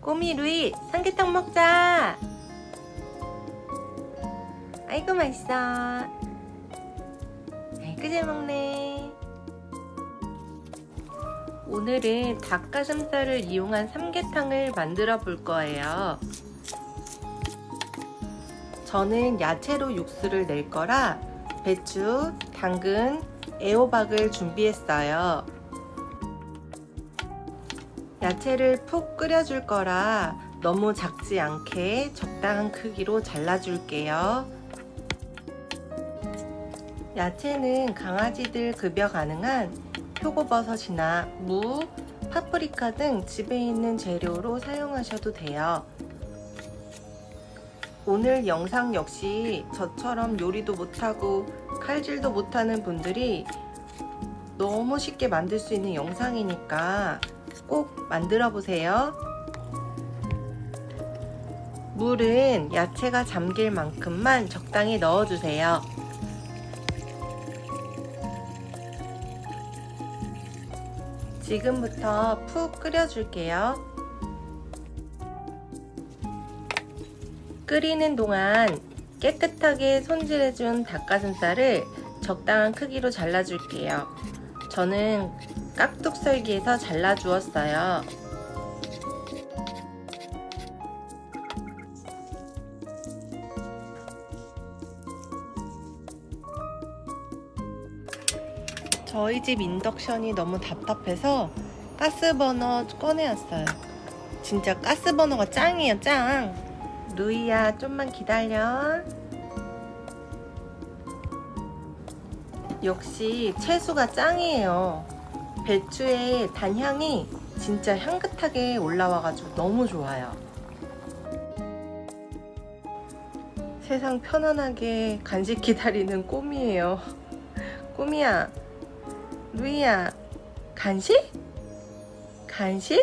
꼬미 루이 삼계탕 먹자. 아이고 맛있어. 아이고 잘 먹네. 오늘은 닭가슴살을 이용한 삼계탕을 만들어 볼 거예요. 저는 야채로 육수를 낼 거라 배추, 당근, 애호박을 준비했어요. 야채를 푹 끓여줄 거라 너무 작지 않게 적당한 크기로 잘라줄게요. 야채는 강아지들 급여 가능한 표고버섯이나 무, 파프리카 등 집에 있는 재료로 사용하셔도 돼요. 오늘 영상 역시 저처럼 요리도 못하고 칼질도 못하는 분들이 너무 쉽게 만들 수 있는 영상이니까 꼭 만들어 보세요. 물은 야채가 잠길 만큼만 적당히 넣어주세요. 지금부터 푹 끓여줄게요. 끓이는 동안 깨끗하게 손질해준 닭가슴살을 적당한 크기로 잘라줄게요. 저는 깍둑썰기에서 잘라주었어요. 저희 집 인덕션이 너무 답답해서 가스버너 꺼내왔어요. 진짜 가스버너가 짱이에요, 짱. 루이야, 좀만 기다려. 역시 채수가 짱이에요. 배추의 단향이 진짜 향긋하게 올라와가지고 너무 좋아요. 세상 편안하게 간식 기다리는 꼬미예요. 꼬미야, 루이야, 간식? 간식?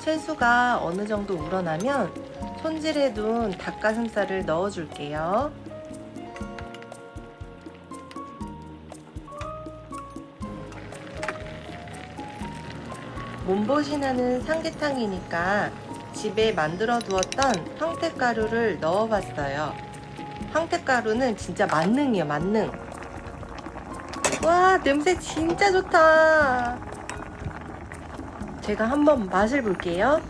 채수가 어느 정도 우러나면 손질해둔 닭가슴살을 넣어줄게요. 몸보신 나는 삼계탕이니까 집에 만들어 두었던 황태가루를 넣어봤어요. 황태가루는 진짜 만능이에요, 만능. 와, 냄새 진짜 좋다. 제가 한번 맛을 볼게요.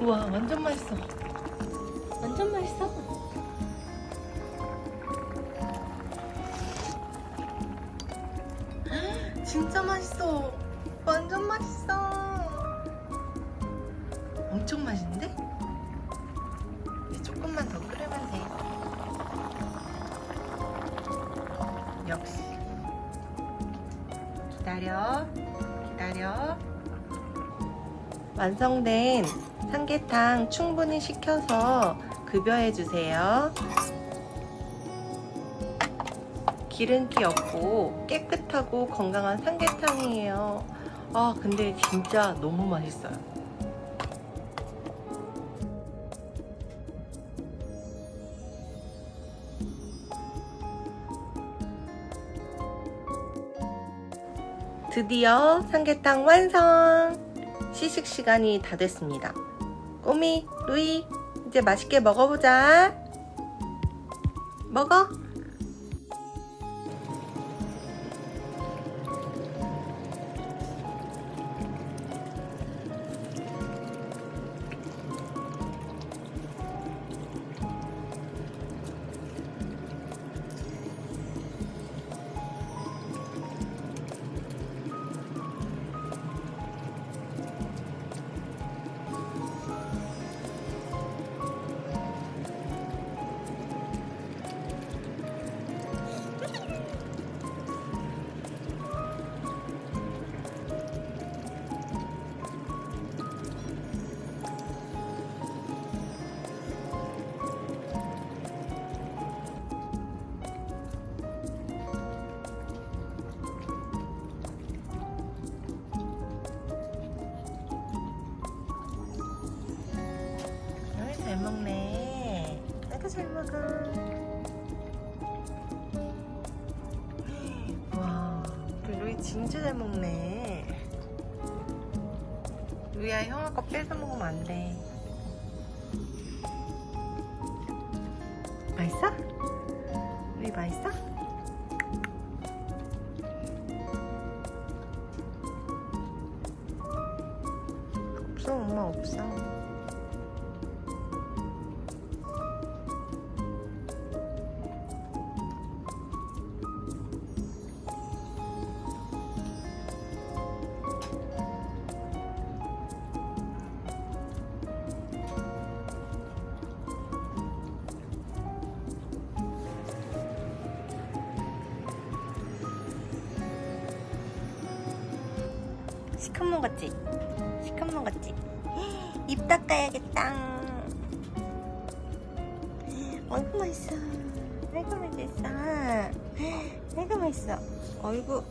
우와, 완전 맛있어. 완전 맛있어. 진짜 맛있어. 완전 맛있어. 엄청 맛있는데? 이제 조금만 더 끓여면 돼. 역시. 기다려. 기다려. 완성된 삼계탕 충분히 식혀서 급여해 주세요. 기름기 없고 깨끗하고 건강한 삼계탕이에요. 아, 근데 진짜 너무 맛있어요. 드디어 삼계탕 완성! 시식 시간이 다 됐습니다. 꼬미, 루이, 이제 맛있게 먹어보자. 먹어! 잘 먹어. 와, 루이 진짜 잘 먹네. 루이야 형아 거 뺏어 먹으면 안 돼. 맛있어? 루이 맛있어? 없어 엄마 없어. 시컷 먹었지? 시컷 먹었지? 입 닦아야겠다. 어이구 맛있어. 아이고 맛있어. 아이고 맛있어. 어이구